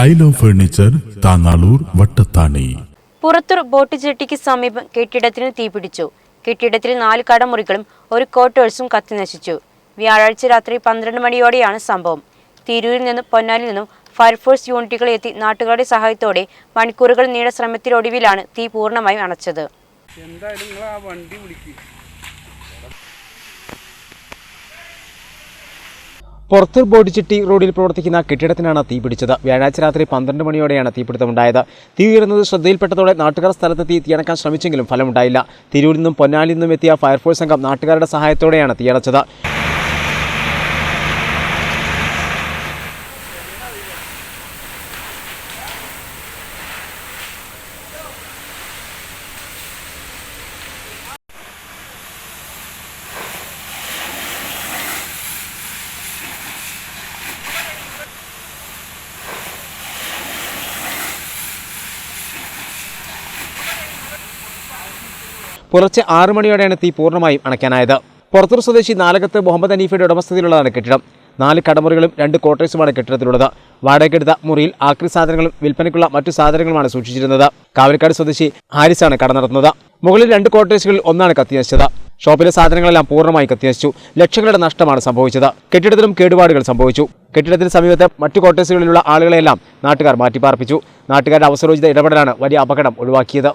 Style of furniture Thangalur Vattathani. Purathur boat ജെട്ടിക്ക് സമീപം കെട്ടിടത്തിന് തീപിടിച്ചു കെട്ടിടത്തിൽ നാല് കടമുറികളും ഒരു ക്വാർട്ടേഴ്സും കത്തിനശിച്ചു വ്യാഴാഴ്ച രാത്രി പന്ത്രണ്ട് മണിയോടെയാണ് സംഭവം. തിരൂരിൽ നിന്നും പൊന്നാലിൽ നിന്നും ഫയർഫോഴ്സ് യൂണിറ്റുകൾ എത്തി നാട്ടുകാരുടെ സഹായത്തോടെ മണിക്കൂറുകൾ നീണ്ട ശ്രമത്തിനൊടുവിലാണ് തീ പൂർണമായും അണച്ചത്. എന്തായാലും നിങ്ങൾ ആ വണ്ടി വിളിക്ക്. പുറത്തൂർ ബോഡിച്ചിട്ടി റോഡിൽ പ്രവർത്തിക്കുന്ന കെട്ടിടത്തിനാണ് തീപിടിച്ചത് വ്യാഴാഴ്ച രാത്രി പന്ത്രണ്ട് മണിയോടെയാണ് തീപിടുത്തമുണ്ടായത്. തീ ഉയർന്നത് ശ്രദ്ധയിൽപ്പെട്ടതോടെ നാട്ടുകാർ സ്ഥലത്തെത്തി തീയണക്കാൻ ശ്രമിച്ചെങ്കിലും ഫലമുണ്ടായില്ല. തിരൂരിൽ നിന്നും പൊന്നാലിൽ നിന്നും എത്തിയ ഫയർഫോഴ്സ് സംഘം നാട്ടുകാരുടെ സഹായത്തോടെയാണ് തീയണച്ചത് പുലർച്ചെ ആറു മണിയോടെയാണ് തീ പൂർണമായും അണയ്ക്കാനായത്. പുറത്തൂർ സ്വദേശി നാലകത്ത് മുഹമ്മദ് അനീഫയുടെ ഉടമസ്ഥതയിലുള്ളതാണ് കെട്ടിടം. നാല് കടമുറികളും രണ്ട് ക്വാർട്ടേഴ്സുമാണ് കെട്ടിടത്തിലുള്ളത്. വാടകയ്ക്കെടുത്ത മുറിയിൽ ആക്രി സാധനങ്ങളും വിൽപ്പനയ്ക്കുള്ള മറ്റു സാധനങ്ങളുമാണ് സൂക്ഷിച്ചിരുന്നത്. കാവലിക്കാട് സ്വദേശി ഹാരിസാണ് കട നടത്തുന്നത്. മുകളിൽ രണ്ട് ക്വാർട്ടേഴ്സുകളിൽ ഒന്നാണ് കത്തിനശിച്ചത്. ഷോപ്പിലെ സാധനങ്ങളെല്ലാം പൂർണമായി കത്തിനശിച്ചു. ലക്ഷങ്ങളുടെ നഷ്ടമാണ് സംഭവിച്ചത്. കെട്ടിടത്തിലും കേടുപാടുകൾ സംഭവിച്ചു. കെട്ടിടത്തിന് സമീപത്തെ മറ്റു ക്വാർട്ടേഴ്സുകളിലുള്ള ആളുകളെല്ലാം നാട്ടുകാർ മാറ്റിപ്പാർപ്പിച്ചു. നാട്ടുകാരുടെ അവസരോചിത ഇടപെടലാണ് വലിയ അപകടം ഒഴിവാക്കിയത്.